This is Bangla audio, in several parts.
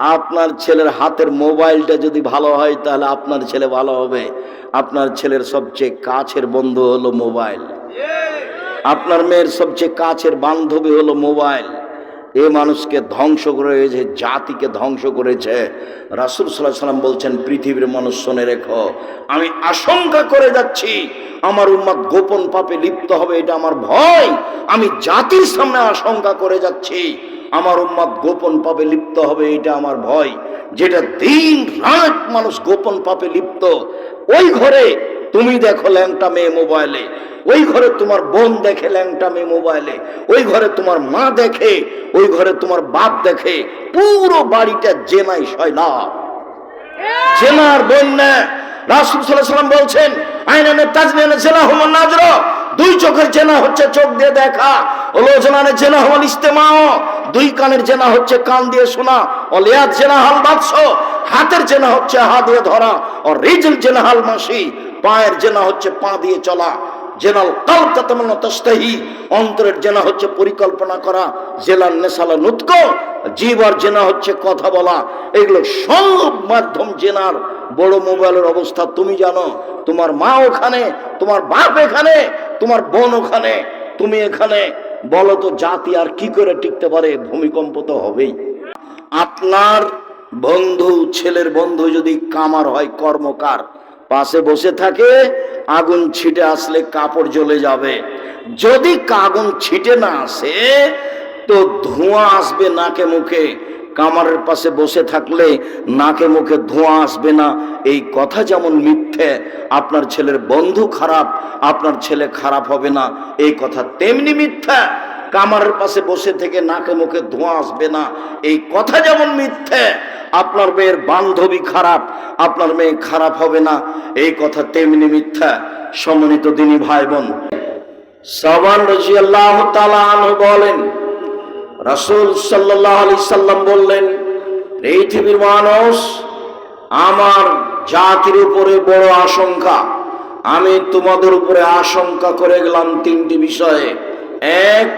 আপনার ছেলের হাতের মোবাইলটা যদি ভালো হয়, তাহলে আপনার ছেলে ভালো হবে। আপনার ছেলের সবচেয়ে কাছের বন্ধু হলো মোবাইল। আপনার মেয়ের সবচেয়ে কাছের বান্ধবী হলো মোবাইল। এ মানুষকে ধ্বংস করেছে জাতিকে ধ্বংস করেছে। রাসুল সাল্লাহ সাল্লাম বলছেন, পৃথিবীর মানুষ শোনে রেখো। আমি আশঙ্কা করে যাচ্ছি, আমার উন্মাদ গোপন পাপে লিপ্ত হবে, এটা আমার ভয়। আমি জাতির সামনে আশঙ্কা করে যাচ্ছি, আমার উম্মাদ গোপন পাপে লিপ্ত হবে, এটা আমার ভয়। যেটা দিন রাত মানুষ গোপন পাপে লিপ্ত, ওই ঘরে তুমি দেখো ল্যাংটা মেয়ে মোবাইলে। ওই ঘরে তোমার বোন দেখে ল্যাংটা মেয়ে মোবাইলে। ওই ঘরে তোমার মা দেখে, ওই ঘরে তোমার বাপ দেখে। পুরো বাড়িটা জেনাই সয়লাভ জেনার বন্যা রাসুল সাল্লাম বলছেন আইনানে তাজমিয়ানে জেনা হমান নাজর। দুই চোখের জেনা হচ্ছে চোখ দিয়ে দেখা ওলো জেনানে জেনা হল ইস্তেমাও। দুই কানের জেনা হচ্ছে কান দিয়ে শোনা ও লিয়াদ জেনা হাল বাক্স হাতের জেনা হচ্ছে হাত দিয়ে ধরা ও রিজল জেনা হাল মাসি। পায়ের জেনা হচ্ছে পা দিয়ে চলা। জেনাল কাল তাতামান্না তাস্তাহি অন্তরের জেনা হচ্ছে পরিকল্পনা করা। জেলার নেশালা নুৎক জীবর জেনা হচ্ছে কথা বলা। এগুলো সব মাধ্যম জেনার। বড় মোবাইলের অবস্থা, তুমি জানো। তোমার মা ওখানে, তোমার বাপ এখানে, তোমার বোন ওখানে, তুমি এখানে। বলো তো, জাতি আর কি করে টিকতে পারে? ভূমিকম্প তো হবেই। আপনার বন্ধু, ছেলের বন্ধু যদি কামার হয়, কর্মকার। পাশে বসে থাকে, আগুন ছিটে আসলে কাপড় জ্বলে যাবে। যদি আগুন ছিটে না আসে, তো ধোঁয়া আসবে নাকে মুখে। কামারের পাশে বসে থাকলে নাকে মুখে ধোঁয়া আসবে না। এই কথা যেমন মিথ্যে, আপনার ছেলের বন্ধু খারাপ, আপনার ছেলে খারাপ হবে না। এই কথা তেমনি মিথ্যা, কামারের পাশে বসে থেকে নাকে মুখে ধোঁয়া আসবে না। এই কথা যেমন মিথ্যে আপনার মেয়ের বান্ধবী খারাপ, আপনার মেয়ে খারাপ হবে না। এই কথা তেমনি মিথ্যা সমন্বিত দিনী ভাই বোন সাবান বলেন, রাসূল সাল্লাল্লাহু আলাইহি সাল্লাম বললেন পৃথিবীর মানুষ আমার জাতির উপরে বড় আশঙ্কা। আমি তোমাদের উপরে আশঙ্কা করে গেলাম তিনটি বিষয়ে। এক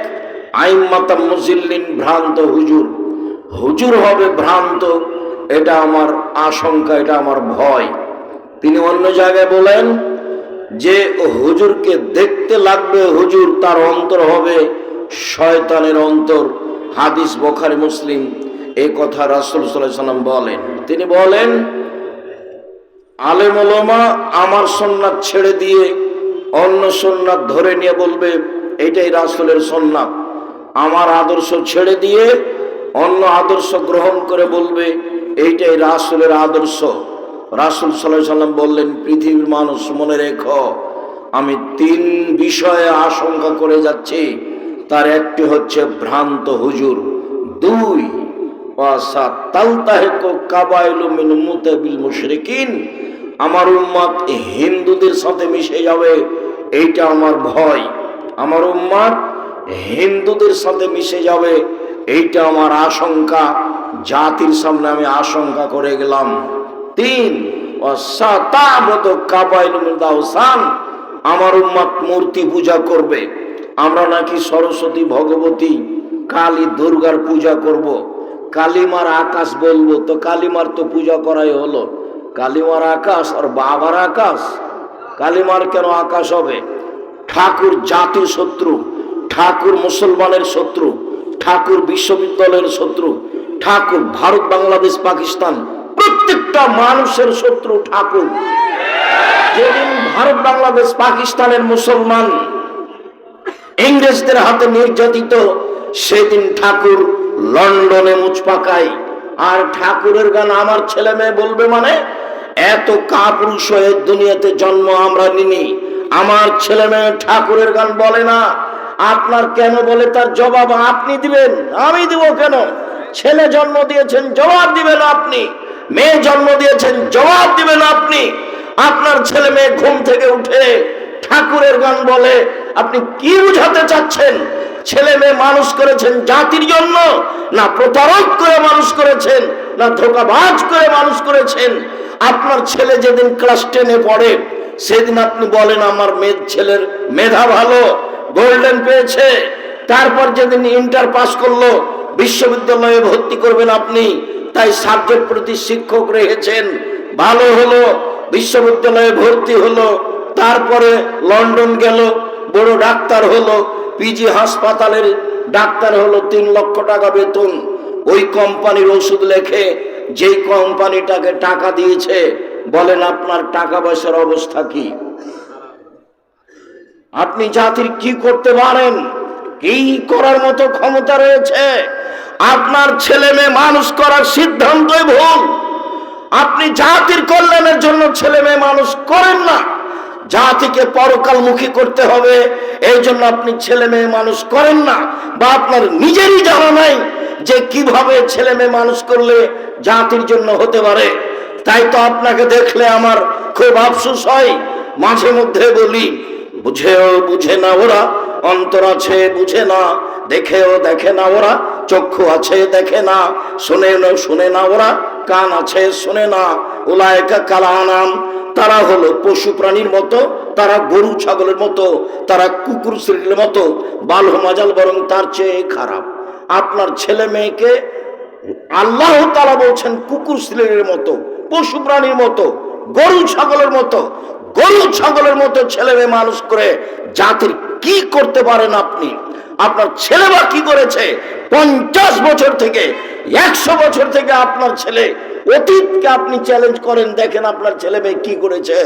আইম্মাতা মুজিল্লিন ভ্রান্ত হুজুর। হুজুর হবে ভ্রান্ত এটা আমার আশঙ্কা, এটা আমার ভয়। তিনি অন্য জায়গায় বলেন, যে হুজুরকে দেখতে লাগবে হুজুর, তার অন্তর হবে শয়তানের অন্তর। হাদিস বখারি, মুসলিম এই কথা রাসুল সাল্লাম বলেন। তিনি বলেন আলেম আমার সন্ন্যাত ছেড়ে দিয়ে অন্য সন্ন্যাত ধরে নিয়ে বলবে, এটাই রাসুলের সন্ন্যাত। আমার আদর্শ ছেড়ে দিয়ে অন্য আদর্শ গ্রহণ করে বলবে এইটাই রাসুলের আদর্শ। রাসুল সাল্লাহ সাল্লাম বললেন, পৃথিবীর মানুষ, মনে রেখো, আমি তিন বিষয়ে আশঙ্কা করে যাচ্ছি। তার একটি হচ্ছে ভ্রান্ত হুজুর। দুই আমার উম্মাদ হিন্দুদের সাথে মিশে যাবে, এইটা আমার ভয়। আমার উম্মাদ হিন্দুদের সাথে মিশে যাবে, এইটা আমার আশঙ্কা। জাতির সামনে আমি আশঙ্কা করে গেলাম। তিন আমার উম্মাদ মূর্তি পূজা করবে। আমরা নাকি সরস্বতী ভগবতী, কালী দুর্গার পূজা করব। কালিমার আকাশ বলব, তো কালিমার তো পূজা করাই হলো। কালিমার আকাশ আর বাবার আকাশ? কালিমার কেন আকাশ হবে? ঠাকুর জাতির শত্রু, ঠাকুর মুসলমানের শত্রু, ঠাকুর বিশ্ববিদ্যালয়ের শত্রু ঠাকুর, ভারত, বাংলাদেশ, পাকিস্তান, প্রত্যেকটা মানুষের শত্রু ঠাকুর। যেদিন ভারত, বাংলাদেশ, পাকিস্তানের মুসলমান ইংরেজদের হাতে নির্যাতিত, সেদিন ঠাকুর লন্ডনে মুচ পাকায় আর ঠাকুরের গান আমার ছেলে মেয়ে বলবে মানে এত কাপুরুষ হয়ে দুনিয়াতে জন্ম আমরা নিনি। আমার ছেলে মেয়ে ঠাকুরের গান বলে না। আপনার কেন বলে তার জবাব আপনি দিবেন, আমি দিব কেন? ছেলে জন্ম দিয়েছেন, জবাব দিবেন আপনি। মেয়ে জন্ম দিয়েছেন, জবাব দিবেন আপনি। আপনার ছেলে মেয়ে ঘুম থেকে উঠে ঠাকুরের গান বলে, আপনি কি বুঝাতে চাচ্ছেন? ছেলে মেয়ে মানুষ করেছেন জাতির জন্য, না প্রতারক করে মানুষ করেছেন, না ধোকাবাজ করে মানুষ করেছেন। আপনার ছেলে যেদিন ক্লাস টেনে পড়ে, সেদিন আপনি বলেন, আমার মেয়ের ছেলের মেধা ভালো, গোল্ডেন পেয়েছে। তারপর যেদিন ইন্টার পাস করল বিশ্ববিদ্যালয়ে ভর্তি করবেন আপনি। তাই সাবজেক্ট প্রতি শিক্ষক রেখেছেন। ভালো হলো, বিশ্ববিদ্যালয়ে ভর্তি হলো, তারপরে লন্ডন গেল, বড় ডাক্তার হলো, পিজি হাসপাতালের ডাক্তার হলো, তিন লক্ষ টাকা বেতন। ওই কোম্পানির ওষুধ লেখে, যেই কোম্পানিটাকে টাকা দিয়েছে, বলেন আপনার টাকা পয়সার অবস্থা কি? আপনি জাতির কি করতে পারেন? কি করার মতো ক্ষমতা রয়েছে? আপনার ছেলে মেয়ে মানুষ করার সিদ্ধান্তই ভুল। আপনি জাতির কল্যাণের জন্য ছেলে মেয়ে মানুষ করেন না। জাতিকে পরকালমুখী করতে হবে, এই জন্য আপনি ছেলে মেয়ে মানুষ করেন না। বা আপনার নিজেরই জানা নাই যে কীভাবে ছেলে মেয়ে মানুষ করলে জাতির জন্য হতে পারে। তাই তো আপনাকে দেখলে আমার খুব আফসোস হয়। মাঝে মধ্যে বলি, বুঝেও বুঝে না ওরা, অন্তর আছে বুঝে না, দেখেও দেখে না ওরা। চক্ষু আছে, দেখে না। শুনে না শুনে না ওরা। কান আছে, শুনে না। উলায়কা কালানাম। তারা হলো পশু প্রাণীর মতো, তারা গরু ছাগলের মতো, তারা কুকুর শ্রেণির মতো। বাল মাজাল বরং তার চেয়ে খারাপ। আপনার ছেলে মেয়েকে আল্লাহ তারা বলছেন কুকুর শ্রেণির মতো, পশু প্রাণীর মতো, গরু ছাগলের মতো। গরু ছাগলের মতো ছেলে মেয়ে মানুষ করে জাতির কি করতে পারেন আপনি? আপনার ছেলে বা কি করেছে? পঞ্চাশ বছর থেকে, একশো বছর থেকে আপনার ছেলে, অতীতকে আপনি চ্যালেঞ্জ করেন, দেখেন আপনার ছেলে মেয়ে কি করেছে।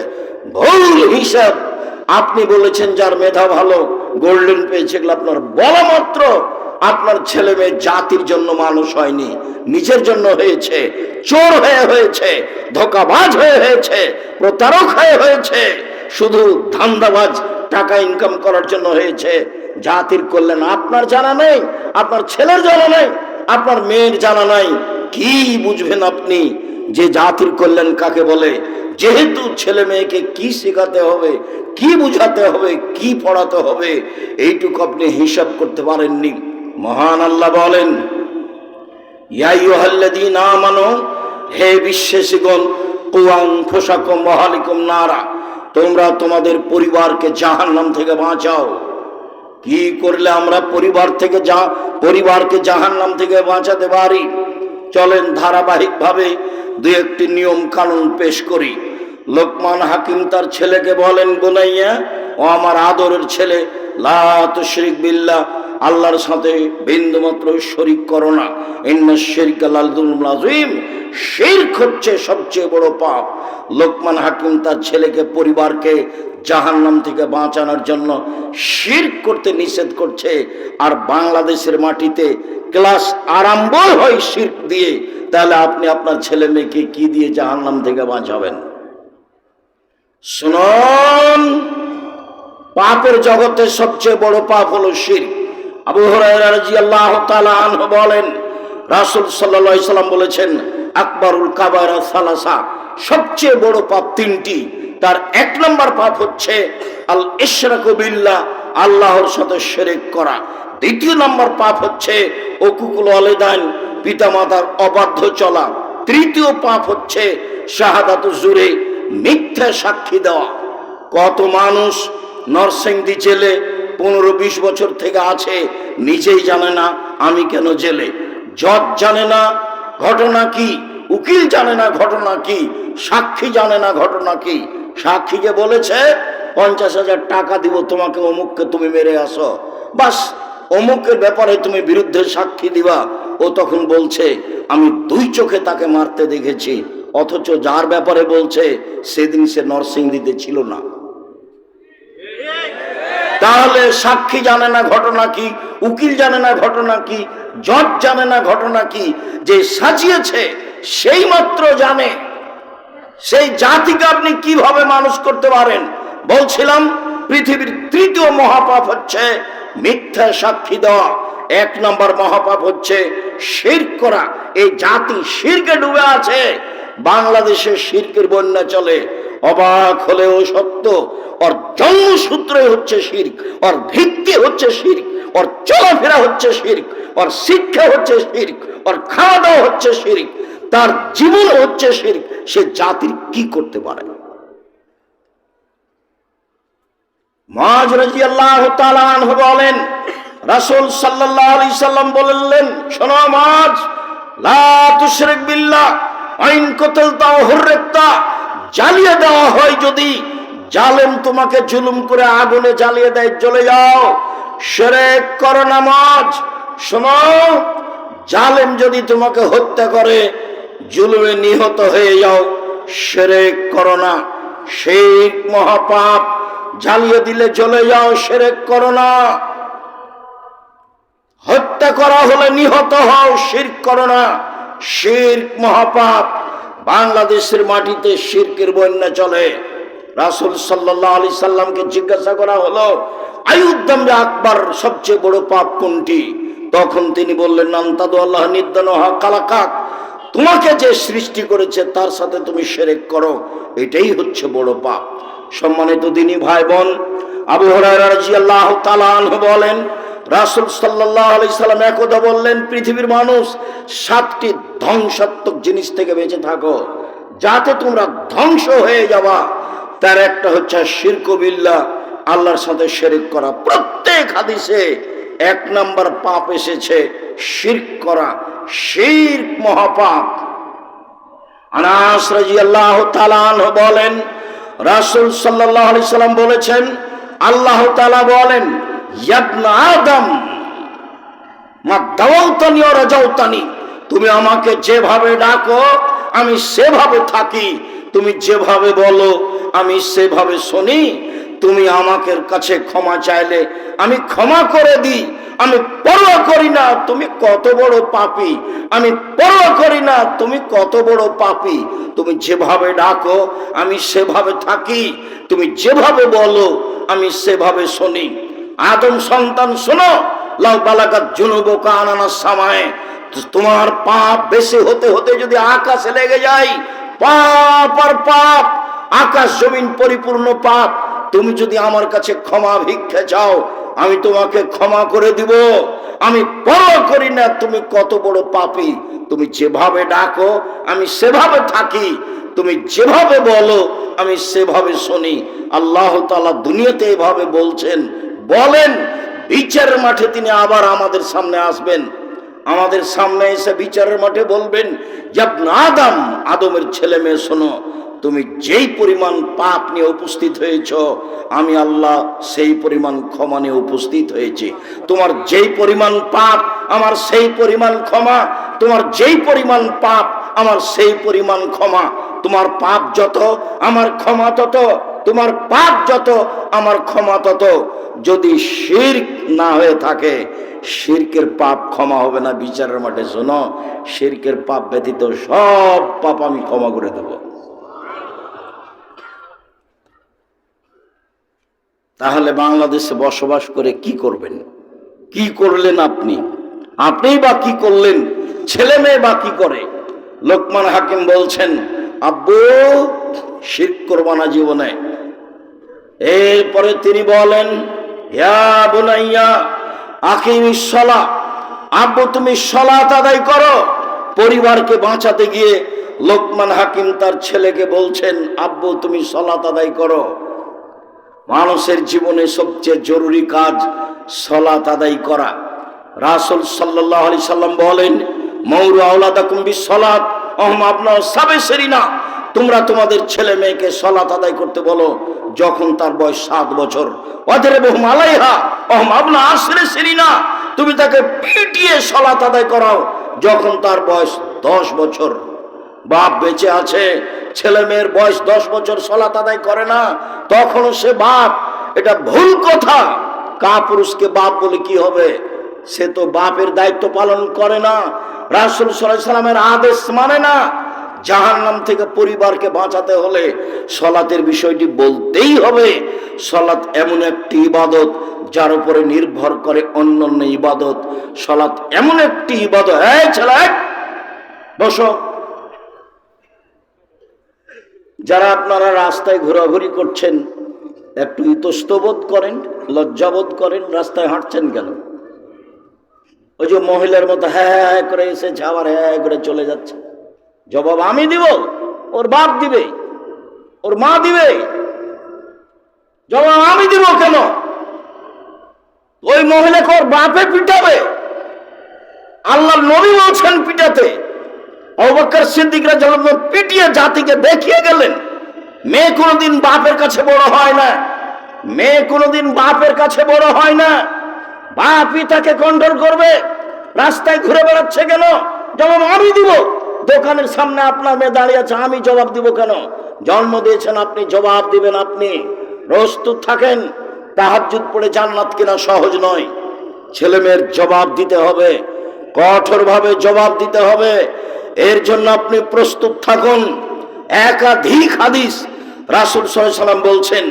ভুল হিসাব। আপনি বলেছেন, যার মেধা ভালো গোল্ডেন পেয়েছে এগুলো আপনার বলা মাত্র। আপনার ছেলে মেয়ে জাতির জন্য মানুষ হয়নি, নিজের জন্য হয়েছে, চোর হয়ে হয়েছে, ধোকাবাজ হয়ে হয়েছে, প্রতারক হয়ে হয়েছে, শুধু ধান্দাবাজ টাকা ইনকাম করার জন্য হয়েছে। জাতির কল্যাণ আপনার জানা নেই, আপনার ছেলের জানা নেই, আপনার মেয়ের জানা নাই। কি বুঝবেন আপনি? যে জাতির কল্যাণ কাকে বলে? যেহেতু ছেলে মেয়েকে কি শেখাতে হবে, কি বুঝাতে হবে, কি পড়াতে হবে, এইটুকু আপনি হিসাব করতে পারেননি। মহান আল্লাহ বলেন ইয়াইয়ুহাল্লাযীন আমানু, হে বিশ্বাসীগণ, কুয়াং ফোসাকুম ওয়াহালিকুম নারা, তোমরা তোমাদের পরিবারকে জাহান্নাম থেকে বাঁচাও। কি করলে আমরা পরিবার থেকে যা, পরিবারকে জাহান নাম থেকে বাঁচাতে পারি? চলেন ধারাবাহিকভাবে দু একটি নিয়ম কানুন পেশ করি। লোকমান হাকিম তার ছেলেকে বলেন গোনাইয়া ও আমার আদরের ছেলে লাত শরিক বিল্লাহ আল্লাহর সাথে বিন্দুমাত্র শরিক করো না। ইন্না শিরকা হচ্ছে সবচেয়ে বড় পাপ। লোকমান হাকিম তার ছেলেকে, পরিবারকে জাহান্নাম থেকে বাঁচানোর জন্য শিরক করতে নিষেধ করছে আর বাংলাদেশের মাটিতে ক্লাস আরম্ভ হয় শিরক দিয়ে। তাহলে আপনি আপনার ছেলে মেয়েকে কি দিয়ে জাহান্নাম থেকে বাঁচাবেন? শুনুন, পাপের জগতে সবচেয়ে বড় পাপ হলো শির আবু হরাজি বলেন, রাসুল সাল্লা সাল্লাম বলেছেন, আকবরুল কাবার সালাসা, সবচেয়ে বড় পাপ তিনটি। তার এক নম্বর পাপ হচ্ছে, আল ইশরাকুবিল্লাহ আল্লাহর সাথে শেরেক করা। দ্বিতীয় নম্বর পাপ হচ্ছে, অকুকুল আলেদান পিতামাতার অবাধ্য চলা। তৃতীয় পাপ হচ্ছে, শাহাদাত জুড়ে মিথ্যা সাক্ষী দেওয়া। কত মানুষ নরসিংদী জেলে পনেরো বিশ বছর থেকে আছে, নিজেই জানে না আমি কেন জেলে। জজ জানে না ঘটনা কি, উকিল জানে না ঘটনা কি, সাক্ষী জানে না ঘটনা কি। সাক্ষীকে বলেছে, পঞ্চাশ হাজার টাকা দিব তোমাকে, অমুককে তুমি মেরে আসো। বাস, অমুকের ব্যাপারে তুমি বিরুদ্ধে সাক্ষী দিবা। ও তখন বলছে, আমি দুই চোখে তাকে মারতে দেখেছি, অথচ যার ব্যাপারে বলছে, সেদিন সে নরসিংদীতে ছিল না। তাহলে সাক্ষী জানে না ঘটনা কি, উকিল জানে না ঘটনা কি, জজ জানে না ঘটনা কি, যে সাজিয়েছে সেই মাত্র জানে। সেই জাতিকে আপনি কীভাবে মানুষ করতে পারেন? বলছিলাম, পৃথিবীর তৃতীয় মহাপাপ হচ্ছে মিথ্যা সাক্ষী দেওয়া। এক নম্বর মহাপাপ হচ্ছে শির করা। এই জাতি শিরকে ডুবে আছে। বাংলাদেশে শিরকের বন্যা চলে। অবাক হলেও সত্য। ওর জন্মসূত্রে হচ্ছে শির্ক, ওর ভিত্তি হচ্ছে শির্ক, ওর চলাফেরা হচ্ছে শির্ক, ওর শিক্ষা হচ্ছে শির্ক, ওর খাওয়া দাওয়া হচ্ছে শির্ক, তার জীবন হচ্ছে শির্ক, সে জাতির কি করতে পারে? বলেন, রাসুল সাল্লাম বললেন, শোনো মাজ লা তুশরিক আইন কতলতা হররেক্তা জ্বালিয়ে দেওয়া হয় যদি জালেম তোমাকে জুলুম করে আগুনে জ্বালিয়ে দেয়, চলে যাও। সেরেক করো নামাজ। শোনো, জালেম যদি তোমাকে হত্যা করে, জুলুমে নিহত হয়ে যাও, সেরেক করো না। শেখ মহাপাপ জ্বালিয়ে দিলে চলে যাও, সেরেক করো না। হত্যা করা হলে নিহত হও, শির করো না। শির্ক মহাপাপ বাংলাদেশের মাটিতে শিরকের বন্যা চলে। রাসুল সাল্লাহ আলি সাল্লামকে জিজ্ঞাসা করা হলো আয়ুদ্দাম আকবর সবচেয়ে বড় পাপ কোনটি? তখন তিনি বললেন নান্তাদু আল্লাহ নিদান কালাকাক তোমাকে যে সৃষ্টি করেছে তার সাথে তুমি সেরেক করো। এটাই হচ্ছে বড় পাপ। সম্মানিত দিনী ভাই বোন, আবু হরাজি আল্লাহ তালান বলেন রাসুল সাল্লাহ আলি সাল্লাম একদা বললেন, পৃথিবীর মানুষ সাতটি ধ্বংসাত্মক জিনিস থেকে বেঁচে থাকো, যাতে তোমরা ধ্বংস হয়ে যাওয়া তার একটা হচ্ছে শিরকবিল্লা আল্লাহর সাথে শেরিক করা। প্রত্যেক হাদিসে এক নম্বর পাপ এসেছে, শির্ক করা। শির মহাপাপ। আনাস তালান বলেন, রাসুল সাল্লাহ আলি সাল্লাম বলেছেন, আল্লাহ বলেন তুমি আমাকে যেভাবে ডাকো, আমি সেভাবে থাকি। তুমি যেভাবে বলো, আমি সেভাবে শুনি। তুমি আমাকে কাছে ক্ষমা চাইলে আমি ক্ষমা করে দিই। আমি পরোয়া করি না, তুমি কত বড় পাপি। আমি পরোয়া করি না, তুমি কত বড় পাপি। তুমি যেভাবে ডাকো, আমি সেভাবে থাকি। তুমি যেভাবে বলো, আমি সেভাবে শুনি। আদম সন্তান শোনো। লাউ বালাকাত জুনুবকা আনানার সামায় তোমার পাপ বেশি হতে হতে যদি আকাশে লেগে যায়, পাপ আর পাপ, আকাশ জমিন পরিপূর্ণ পাপ, তুমি যদি আমার কাছে ক্ষমা ভিক্ষা চাও, আমি তোমাকে ক্ষমা করে দিব। আমি পর করি না, তুমি কত বড় পাপি। তুমি যেভাবে ডাকো, আমি সেভাবে থাকি। তুমি যেভাবে বলো, আমি সেভাবে শুনি। আল্লাহ তালা দুনিয়াতে এভাবে বলছেন বলেন, বিচারের মাঠে তিনি আবার আমাদের সামনে আসবেন। আমাদের সামনে এসে বিচারের মাঠে বলবেন যাব আদম, আদমের ছেলে মেয়ে, শোনো, তুমি যেই পরিমাণ পাপ নিয়ে উপস্থিত হয়েছ, আমি আল্লাহ সেই পরিমাণ ক্ষমা নিয়ে উপস্থিত হয়েছি। তোমার যেই পরিমাণ পাপ, আমার সেই পরিমাণ ক্ষমা, তোমার যেই পরিমাণ পাপ আমার সেই পরিমাণ ক্ষমা। তোমার পাপ যত, আমার ক্ষমা তত, তোমার পাপ যত, আমার ক্ষমা তত। যদি শির্ক না হয়ে থাকে, শিরকের পাপ ক্ষমা হবে না বিচারের মাঠে। শোনো, শিরকের পাপ ব্যতীত সব পাপ আমি ক্ষমা করে দেব। তাহলে বাংলাদেশে বসবাস করে কি করবেন? কি করলেন আপনি? আপনি বা কি করলেন? ছেলে মেয়ে বা কি করে? লোকমান হাকিম বলছেন, আব্বু, শির করবানা জীবনে। এরপরে তিনি বলেন, ইয়া সলা আব্বু, তুমি সলাত আদায় করো। পরিবারকে বাঁচাতে গিয়ে লোকমান হাকিম তার ছেলেকে বলছেন, আব্বু, তুমি সলাত আদায় করো। মানুষের জীবনে সবচেয়ে জরুরি কাজ সলাত আদায় করা। রাসুল সাল্লাহ আলি সাল্লাম বলেন মৌর আওলাদা আপনার সাবে সেরিনা তোমরা তোমাদের ছেলে মেয়েকে সলাত আদায় করতে বলো, যখন তার বয়স সাত বছর। অধেরে বহুম আলাইহা। অহম আপনার আসরে সেরিনা তুমি তাকে পিটিয়ে সলাত আদায় করাও, যখন তার বয়স দশ বছর। বাপ বেঁচে আছে, ছেলে মেয়ের বয়স দশ বছর সলাত আদায় করে না, তখনও সে বাপ। এটা ভুল কথা। কা পুরুষকে বাপ বলে কি হবে? সে তো বাপের দায়িত্ব পালন করে না। রাসুল সাল্লামের আদেশ মানে না জাহান নাম থেকে পরিবারকে বাঁচাতে হলে সলাতের বিষয়টি বলতেই হবে। সলাৎ এমন একটি ইবাদত যার উপরে নির্ভর করে অন্যান্য ইবাদত। সলাৎ এমন একটি ইবাদত হ্যাঁ ছেলে, বসো। যারা আপনারা রাস্তায় ঘোরাঘুরি করছেন, একটু ইতস্তবোধ করেন, লজ্জাবোধ করেন, রাস্তায় হাঁটছেন কেন? ওই যে মহিলার মতো হ্যাঁ হ্যাঁ হ্যাঁ করে এসেছে, আবার হ্যাঁ হ্যাঁ করে চলে যাচ্ছে। জবাব আমি দিব, ওর বাপ দিবে, ওর মা দিবে। জবাব আমি দিব কেন? ওই মহিলাকে ওর বাপে পিটাবে। আল্লাহ নবী বলছেন পিটাতে। অবাক্কর সিদ্দিকরা যখন পিটিয়ে জাতিকে দেখিয়ে গেলেন, মেয়ে কোনোদিন বাপের কাছে বড় হয় না, মেয়ে কোনোদিন বাপের কাছে বড় হয় না। বাপই তাকে কন্ট্রোল করবে, রাস্তায় ঘুরে বেড়াচ্ছে কেন? জবাব আমি দিব। দোকানের সামনে আপনার মেয়ে দাঁড়িয়ে আছে, আমি জবাব দিব কেন? জন্ম দিয়েছেন আপনি, জবাব দিবেন আপনি। প্রস্তুত থাকেন, তাহাজ্জুদ পড়ে জান্নাত কিনা সহজ নয়। ছেলে মেয়ের জবাব দিতে হবে, কঠোরভাবে জবাব দিতে হবে। এর জন্য আপনি প্রস্তুত থাকুন। একাধিক হাদিস রাসুল সাল্লাম বলছেন,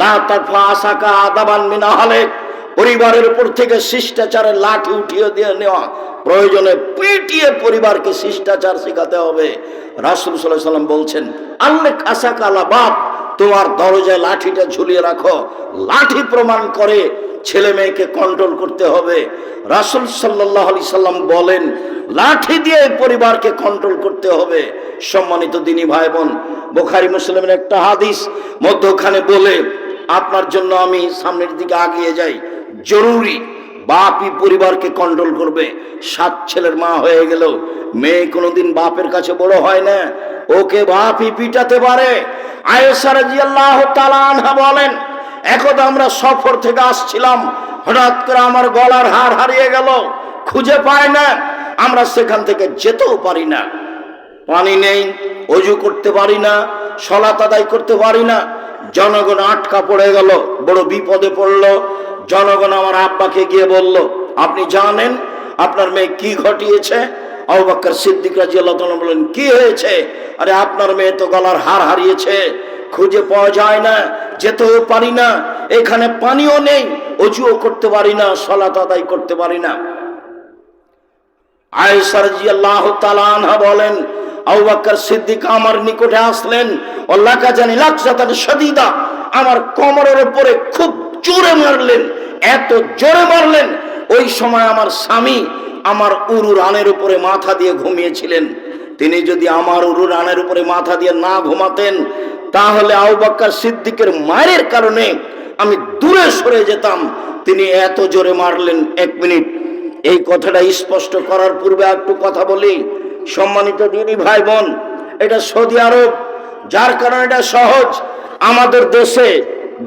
লা তারফা আসাকা আদাবান মিনা হালেক পরিবারের উপর থেকে শিষ্টাচারের লাঠি উঠিয়ে দিয়ে নেওয়া প্রয়োজনে পিটিয়ে পরিবারকে শিষ্টাচার শেখাতে হবে। রাসুল সাল্লাহ সাল্লাম বলছেন আল্লেখ আসাকা আলা বাপ, তোমার দরজায় লাঠিটা ঝুলিয়ে রাখো। লাঠি প্রমাণ করে ছেলে মেয়েকে কন্ট্রোল করতে হবে। রাসুল সাল্লাহ আলি সাল্লাম বলেন, লাঠি দিয়ে পরিবারকে কন্ট্রোল করতে হবে। সম্মানিত দিনী ভাই বোন বোখারি মুসলিমের একটা হাদিস, মধ্যখানে বলে, আপনার জন্য আমি সামনের দিকে আগিয়ে যাই। জরুরি। বাপই পরিবারকে কন্ট্রোল করবে। সাত ছেলের মা হয়ে গেল। মেয়ে কোনোদিন বাপের কাছে বড় হয় না। ওকে বাপই পিটাতে পারে। তালানহা বলেন, একদা আমরা সফর থেকে আসছিলাম, হঠাৎ করে আমার গলার হার হারিয়ে গেল। খুঁজে পায় না। আমরা সেখান থেকে যেতেও পারি না। পানি নেই, অজু করতে পারি না, সলাত আদায় করতে পারি না। জনগণ আটকা পড়ে গেল, বড় বিপদে পড়ল। জনগণ আমার আব্বাকে গিয়ে বলল, আপনি জানেন আপনার মেয়ে কি ঘটিয়েছে? অবাক্কর সিদ্দিক রাজি আল্লাহ বলেন কি হয়েছে? আরে, আপনার মেয়ে তো গলার হার হারিয়েছে, খুঁজে পাওয়া যায় না, যেতেও পারি না, এখানে পানিও নেই, অজুও করতে পারি না, সলাত আদায় করতে পারি না। আয়েশারজি আল্লাহ তালানহা বলেন আউবাক্কর সিদ্দিক আমার নিকটে আসলেন অল্লাহকা জানি লাকসাতান সদিদা আমার কোমরের উপরে খুব জোরে মারলেন এত জোরে মারলেন, ওই সময় আমার স্বামী আমার উরু রানের উপরে মাথা দিয়ে ঘুমিয়েছিলেন। তিনি যদি আমার উরু রানের উপরে মাথা দিয়ে না ঘুমাতেন, তাহলে আউবাক্কর সিদ্দিকের মায়ের কারণে আমি দূরে সরে যেতাম। তিনি এত জোরে মারলেন, এক মিনিট। এই কথাটা স্পষ্ট করার পূর্বে একটু কথা বলি। সম্মানিত দিনী ভাই বোন, এটা সৌদি আরব, যার কারণে এটা সহজ। আমাদের দেশে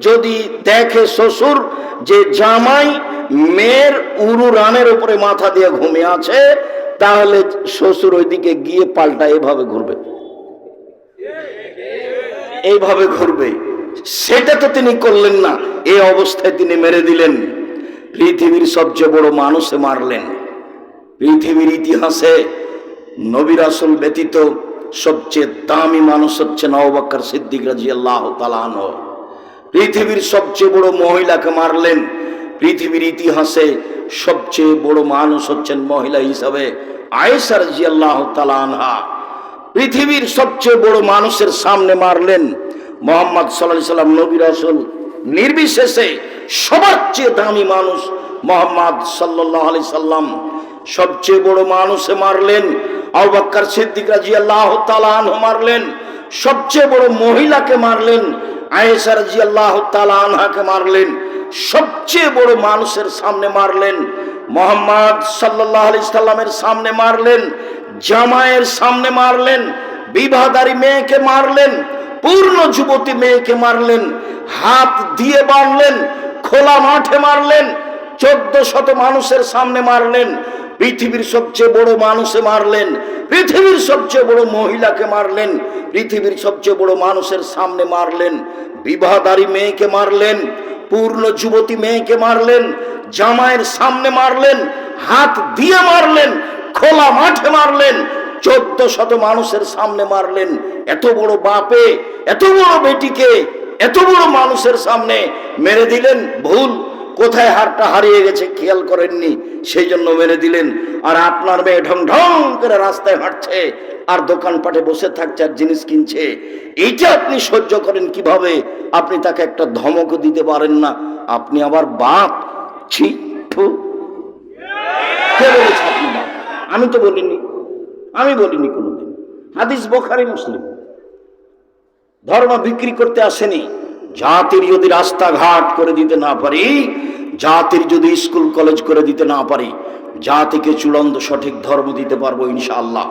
যদি দেখে শ্বশুর যে জামাই মেয়ের উরু রানের উপরে মাথা দিয়ে ঘুমিয়ে আছে, তাহলে শ্বশুর ওইদিকে গিয়ে পাল্টা এভাবে ঘুরবে। এইভাবে ঘুরবে। সেটা তো তিনি করলেন না এই অবস্থায় তিনি মেরে দিলেন। পৃথিবীর সবচেয়ে বড় মানুষে মারলেন। পৃথিবীর ইতিহাসে নবীর আসল ব্যতীত সবচেয়ে দামি মানুষ হচ্ছে নবাক্কর সিদ্দিক রাজি আল্লাহ তালান পৃথিবীর সবচেয়ে বড় মহিলাকে মারলেন। পৃথিবীর ইতিহাসে সবচেয়ে বড় মানুষ হচ্ছেন মহিলা হিসাবে আয়েসার জি আল্লাহ তালানহা পৃথিবীর সবচেয়ে বড় মানুষের সামনে মারলেন মোহাম্মদ সাল্লাহ সাল্লাম, নবী রাসুল। নির্বিশেষে সবার চেয়ে দামি মানুষ মোহাম্মদ সাল্লাহ আলি সাল্লাম। সবচেয়ে বড় মানুষে মারলেন আবাক্কার সিদ্দিক রাজি আল্লাহ তালান মারলেন। সবচেয়ে বড় মহিলাকে মারলেন আয়েশা রাজি আল্লাহ তালানহাকে মারলেন। সবচেয়ে বড় মানুষের সামনে মারলেন। মোহাম্মদ সাল্লাহ আলি সামনে মারলেন। জামায়ের সামনে মারলেন। বিবাহদারী মেয়েকে মারলেন। পূর্ণ যুবতী মেয়েকে মারলেন। হাত দিয়ে মারলেন খোলা মাঠে মারলেন। চোদ্দ শত মানুষের সামনে মারলেন। পৃথিবীর সবচেয়ে বড় মানুষে মারলেন, পৃথিবীর সবচেয়ে বড় মহিলাকে মারলেন, পৃথিবীর সবচেয়ে বড় মানুষের সামনে মারলেন, বিবাহদারী মেয়েকে মারলেন, পূর্ণ যুবতী মেয়েকে মারলেন, জামাইয়ের সামনে মারলেন, হাত দিয়ে মারলেন, খোলা মাঠে মারলেন, চোদ্দ শত মানুষের সামনে মারলেন। এত বড় বাপে, এত বড় বেটিকে, এত বড় মানুষের সামনে মেরে দিলেন, ভুল কোথায় হারটা হারিয়ে গেছে খেয়াল করেননি, সেই জন্য মেরে দিলেন। আর আপনার মেয়ে ঢং ঢং করে রাস্তায় হাঁটছে, আর দোকানপাটে বসে থাকছে আর জিনিস কিনছে। এইটা আপনি সহ্য করেন কীভাবে? আপনি তাকে একটা ধমক দিতে পারেন না। আপনি আবার বাপ ছি। কে? আমি তো বলিনি। আমি বলিনি কোনোদিন। হাদিস বোখারি, মুসলিম। ধর্ম বিক্রি করতে আসেনি। জাতির যদি রাস্তাঘাট করে দিতে না পারি, জাতির যদি স্কুল, কলেজ করে দিতে না পারি, জাতিকে চূড়ান্ত সঠিক ধর্ম দিতে পারব ইনশাআল্লাহ।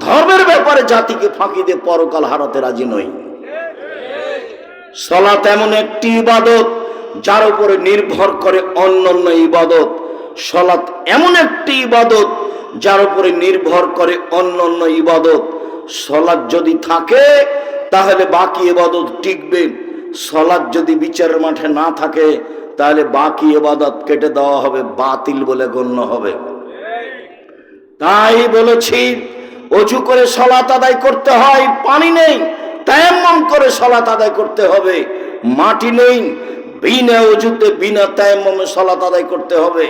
ধর্মের ব্যাপারে জাতিকে ফাঁকি দিয়ে পরকাল হারাতে রাজি নই। সলাত এমন একটি ইবাদত, যার উপরে নির্ভর করে অন্যান্য ইবাদত। সলাত এমন একটি ইবাদত, যার উপরে নির্ভর করে অন্যান্য ইবাদত। সলাৎ যদি থাকে, তাহলে বাকি ইবাদত টিকবে। সলাৎ যদি বিচারের মাঠে না থাকে, তাহলে বাকি ইবাদত কেটে দেওয়া হবে, বাতিল বলে গণ্য হবে। তাই বলেছি, অজু করে সলাত আদায় করতে হয়, পানি নেই, তায়াম্মম করে সলাত আদায় করতে হবে, মাটি নেই, বিনা অজুতে, বিনা তায়াম্মমে সলাত আদায় করতে হবে।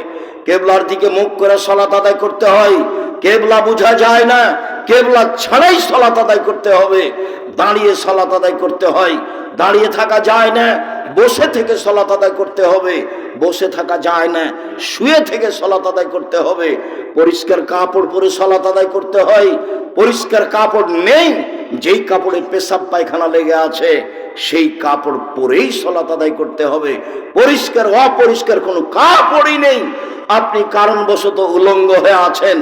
কেবলার দিকে মুখ করে সলাত আদায় করতে হয়, কেবলা বোঝা যায় না, কেবলা ছাড়াই সলাত আদায় করতে হবে, দাঁড়িয়ে সলাত আদায় করতে হয় দাঁড়িয়ে থাকা যায় না, বসে থেকে সলাত আদায় করতে হবে, বসে থাকা যায় না, শুয়ে থেকে সলাত আদায় করতে হবে, পরিষ্কার কাপড় পরে সলাত আদায় করতে হয়, পরিষ্কার কাপড় নেই, যেই কাপড়ে পেশাব পায়খানা লেগে আছে, সেই কাপড় পরেই সলাত আদায় করতে হবে, পরিষ্কার অপরিষ্কার কোনো কাপড়ই নেই, আপনি কারণবশত উলঙ্গ হয়ে আছেন,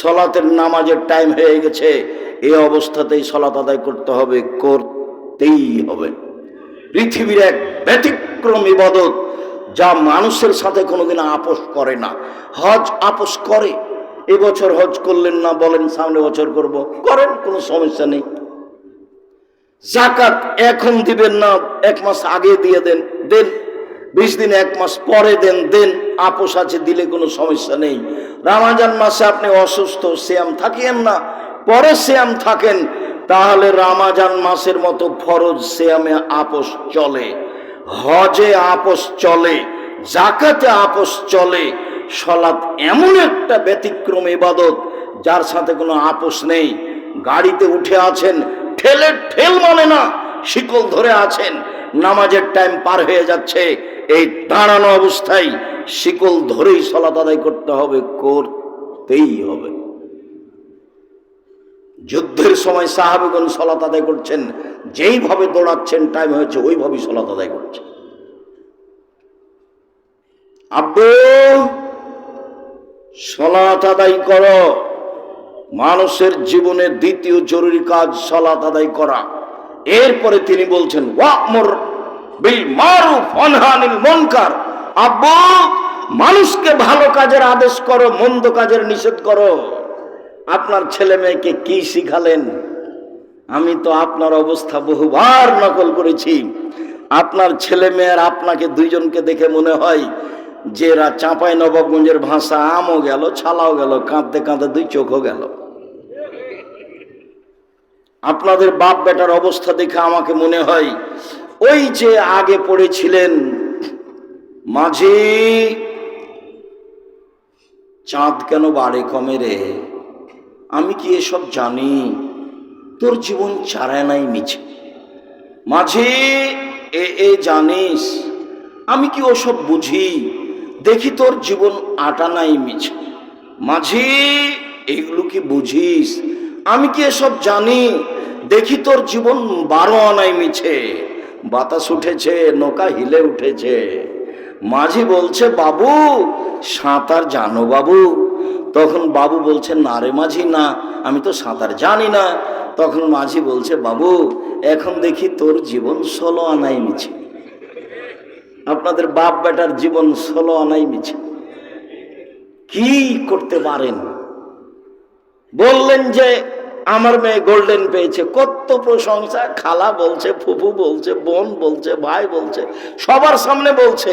সলাতের নামাজের টাইম হয়ে গেছে এই অবস্থাতেই সলাত আদায় করতে হবে, করতেই হবে। পৃথিবীর এক ব্যতিক্রম ইবাদত যা মানুষের সাথে কোনোদিন আপোষ করে না। হজ আপোষ করে। এবছর হজ করলেন না বলেন, সামনে বছর করব। করেন, কোনো সমস্যা নেই। জাকাত এখন দিবেন না, এক মাস আগে দিয়ে দেন দেন। বিশ দিন, এক মাস পরে দেন দেন। আপোষ আছে, দিলে কোনো সমস্যা নেই। রামাজান মাসে আপনি অসুস্থ, শ্যাম থাকিয়েন না। পরে শ্যাম থাকেন তাহলে রামাজান মাসের মতো ফরজ শ্যামে আপোষ চলে, হজে আপোষ চলে জাকাতে আপোষ চলে, সলাৎ এমন একটা ব্যতিক্রম ইবাদত যার সাথে কোনো আপোষ নেই। গাড়িতে উঠে আছেন, ঠেলে ঠেল মানে না, শিকল ধরে আছেন, নামাজের টাইম পার হয়ে যাচ্ছে, এই দাঁড়ানো অবস্থায় শিকল ধরেই সলাত আদায় করতে হবে, করতেই হবে। যুদ্ধের সময় সাহাবেগণ সলাত আদায় করছেন, যেইভাবে দৌড়াচ্ছেন টাইম হয়েছে ওইভাবেই সলাত আদায় করছেন। আব্বু, সলাত আদায় করো। মানুষের জীবনের দ্বিতীয় জরুরি কাজ সলাত আদায় করা। এরপরে তিনি বলছেন বিল মনকার। আব্বু, মানুষকে ভালো কাজের আদেশ করো, মন্দ কাজের নিষেধ করো। আপনার ছেলে মেয়েকে কি শিখালেন? আমি তো আপনার অবস্থা বহুবার নকল করেছি। আপনার ছেলে মেয়ের আপনাকে দুইজনকে দেখে মনে হয় যে এরা চাঁপাই নবাবগঞ্জের ভাষা আমও গেল, ছালাও গেল, কাঁদতে কাঁদতে দুই চোখও গেল। আপনাদের বাপ বেটার অবস্থা দেখে আমাকে মনে হয় ওই যে আগে পড়েছিলেন মাঝি, চাঁদ কেন বাড়ে কমে রে আমি কি এসব জানি? তোর জীবন চারায় নাই মিছে। মাঝি এ এ জানিস, আমি কি ওসব বুঝি? দেখি তোর জীবন আটা নাই মিছে। মাঝি এগুলো কি বুঝিস? আমি কি এসব জানি? দেখি তোর জীবন বারো আনাই মিছে। বাতাস উঠেছে, নৌকা হিলে উঠেছে। মাঝি বলছে, বাবু, সাঁতার জানো বাবু। তখন বাবু বলছে, না রে মাঝি, না, আমি তো সাঁতার জানি না। তখন মাঝি বলছে, বাবু, এখন দেখি তোর জীবন ষোলো আনাই মিছে। আপনাদের বাপ বেটার জীবন ষোলো আনাই মিছে। কি করতে পারেন? বললেন যে আমার মেয়ে গোল্ডেন পেয়েছে, কত প্রশংসা, খালা বলছে, ফুফু বলছে, বোন বলছে, ভাই বলছে, সবার সামনে বলছে,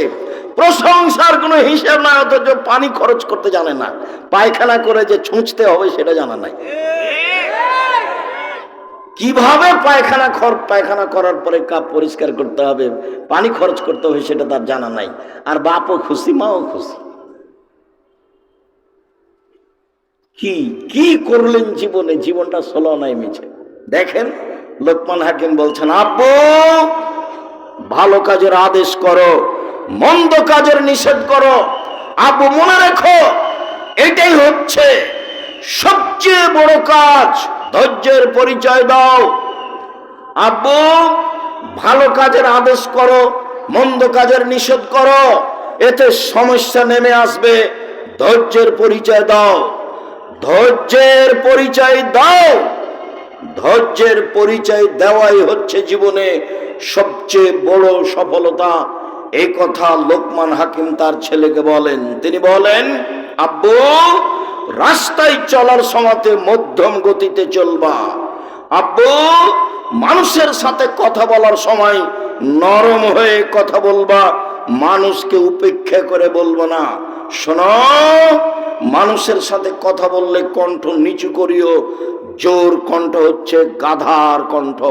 প্রশংসার কোনো হিসাব না, অথচ পানি খরচ করতে জানে না, পায়খানা করে যে ছুঁচতে হবে সেটা জানা নাই কীভাবে পায়খানা খর, পায়খানা করার পরে কাপ পরিষ্কার করতে হবে, পানি খরচ করতে হবে সেটা তার জানা নাই, আর বাপও খুশি, মাও খুশি। কি কি করলেন জীবনে? জীবনটা ষোলো নাই মিছে। দেখেন, লোকমান হাকিম বলছেন, আব্বু, ভালো কাজের আদেশ করো, মন্দ কাজের নিষেধ করো। আব্বু, মনে রেখো, এটাই হচ্ছে সবচেয়ে বড় কাজ। ধৈর্যের পরিচয় দাও। আব্বু, ভালো কাজের আদেশ করো, মন্দ কাজের নিষেধ করো। এতে সমস্যা নেমে আসবে। ধৈর্যের পরিচয় দাও। ধৈর্যের পরিচয় দাও। ধৈর্যের পরিচয় দেওয়াই হচ্ছে জীবনে সবচেয়ে বড় সফলতা। এই কথা লোকমান হাকিম তার ছেলেকে বলেন। তিনি বলেন, আব্বু, রাস্তায় চলার সময়তে মধ্যম গতিতে চলবা। আব্বু, মানুষের সাথে কথা বলার সময় নরম হয়ে কথা বলবা। মানুষকে উপেক্ষা করে বলব না। শোনো মানুষের সাথে কথা বললে কণ্ঠ নিচু করিও, জোর কণ্ঠ হচ্ছে গাধার কণ্ঠ।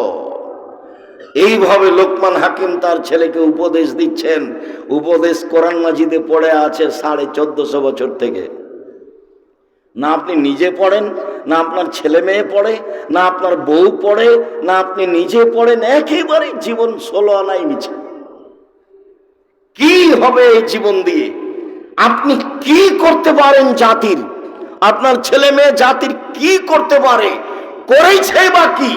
এইভাবে লোকমান হাকিম তার ছেলেকে উপদেশ দিচ্ছেন। উপদেশ কোরআন মাজিদে পড়ে আছে সাড়ে চোদ্দশো বছর থেকে। না আপনি নিজে পড়েন, না আপনার ছেলে মেয়ে পড়ে, না আপনার বউ পড়ে, না আপনি নিজে পড়েন, একেবারে জীবন ষোলো আনাই নিচে। কি হবে এই জীবন দিয়ে? আপনি কি করতে পারেন জাতির? আপনার ছেলে মেয়ে জাতির কি করতে পারে? করেছে বা কি?